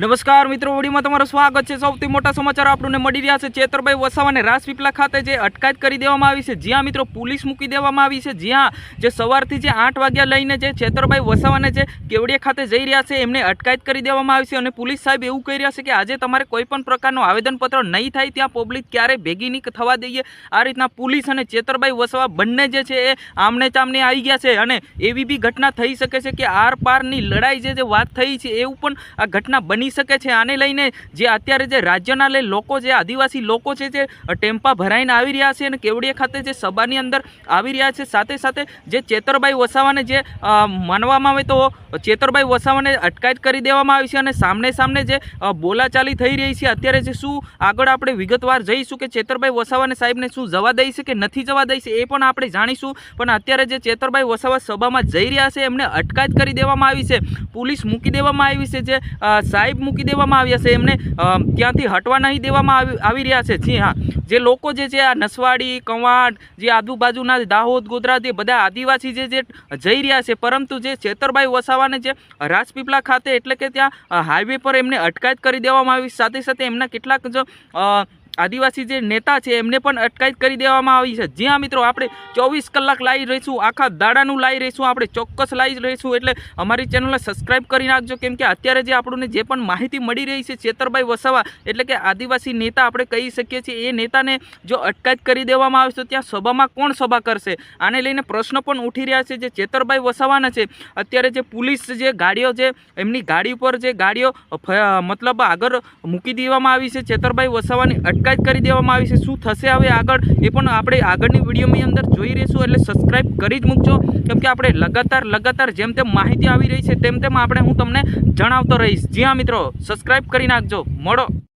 નમસ્કાર મિત્રો, ઓડીમાં તમારું સ્વાગત છે. સૌથી મોટા સમાચાર આપણને મળી રહ્યા છે. ચેતરભાઈ વસાવાને રાસપીપલા ખાતે જે અટકાયત કરી દેવામાં આવી છે, જ્યાં મિત્રો પોલીસ મૂકી દેવામાં આવી છે, જ્યાં જે સવારથી જે આઠ વાગ્યા લઈને જે ચેતરભાઈ વસાવાને જે કેવડિયા ખાતે જઈ રહ્યા છે, એમને અટકાયત કરી દેવામાં આવી છે અને પોલીસ સાહેબ એવું કહી રહ્યા છે કે આજે તમારે કોઈ પણ પ્રકારનું આવેદનપત્ર નહીં થાય, ત્યાં પબ્લિક ક્યારે ભેગી નહીં થવા દઈએ. આ રીતના પોલીસ અને ચેતરભાઈ વસાવા બંને જે છે, એ આમને ચામને આવી ગયા છે અને એવી બી ઘટના થઈ શકે છે કે આર પારની લડાઈ જે વાત થઈ છે, એવું પણ આ ઘટના બની શકે છે. આને લઈને જે અત્યારે જે રાજ્યના લે લોકો જે આદિવાસી લોકો છે જે ટેમ્પા ભરાઈને આવી રહ્યા છે અને કેવડિયા ખાતે જે સભાની અંદર આવી રહ્યા છે. સાથે સાથે જે ચેતરભાઈ વસાવાને જે માનવામાં આવે તો ચેતરભાઈ વસાવાને અટકાયત કરી દેવામાં આવી છે અને સામને સામને જે બોલાચાલી થઈ રહી છે. અત્યારે જે શું આગળ આપણે વિગતવાર જઈશું કે ચેતરભાઈ વસાવાને સાહેબને શું જવા દઈ કે નથી જવા દઈ એ પણ આપણે જાણીશું. પણ અત્યારે જે ચેતરભાઈ વસાવા સભામાં જઈ રહ્યા છે એમને અટકાયત કરી દેવામાં આવી છે. પોલીસ મૂકી દેવામાં આવી છે જે અ, સાહેબ મૂકી દેવામાં આવ્યા છે. એમને ત્યાંથી હટવા નહીં દેવામાં આવી રહ્યા છે? જી હા. જે લોકો જે છે, આ નસવાડી કવાંટ જે આજુબાજુના દાહોદ, ગોધરા, જે બધા આદિવાસી જે જે જઈ રહ્યા છે, પરંતુ જે ચેતરભાઈ વસાવાને જે રાજપીપળા ખાતે એટલે કે ત્યાં હાઈવે પર એમને અટકાયત કરી દેવામાં આવી. સાથે સાથે એમના કેટલાક જો આદિવાસી જે નેતા છે, એમને પણ અટકાયત કરી દેવામાં આવી છે. જ્યાં મિત્રો આપણે ચોવીસ કલાક લાવી રહીશું, આખા દાડાનું લાવી રહીશું, આપણે ચોક્કસ લાવી રહીશું, એટલે અમારી ચેનલને સબસ્ક્રાઇબ કરી નાખજો. કેમ કે અત્યારે જે આપણને જે પણ માહિતી મળી રહી છે, ચેતરભાઈ વસાવા, એટલે કે આદિવાસી નેતા આપણે કહી શકીએ છીએ, એ નેતાને જો અટકાયત કરી દેવામાં આવે તો ત્યાં સભામાં કોણ સભા કરશે? આને લઈને પ્રશ્ન પણ ઉઠી રહ્યા છે, જે ચેતરભાઈ વસાવાના છે. અત્યારે જે પોલીસ જે ગાડીઓ છે, એમની ગાડી પર જે ગાડીઓ મતલબ આગળ મૂકી દેવામાં આવી છે, ચેતરભાઈ વસાવાની અટકાયત કરી દેવામાં આવી છે. શું થશે હવે આગળ? એ પણ આપણે આગળની વિડીયોની અંદર જોઈ રહીશું. એટલે સબસ્ક્રાઈબ કરી જ મૂકજો. કેમ કે આપણે લગાતાર લગાતાર જેમ તેમ માહિતી આવી રહી છે, તેમ તેમ આપણે હું તમને જણાવતો રહીશ. જી હા મિત્રો સબસ્ક્રાઈબ કરી નાખજો. મળો.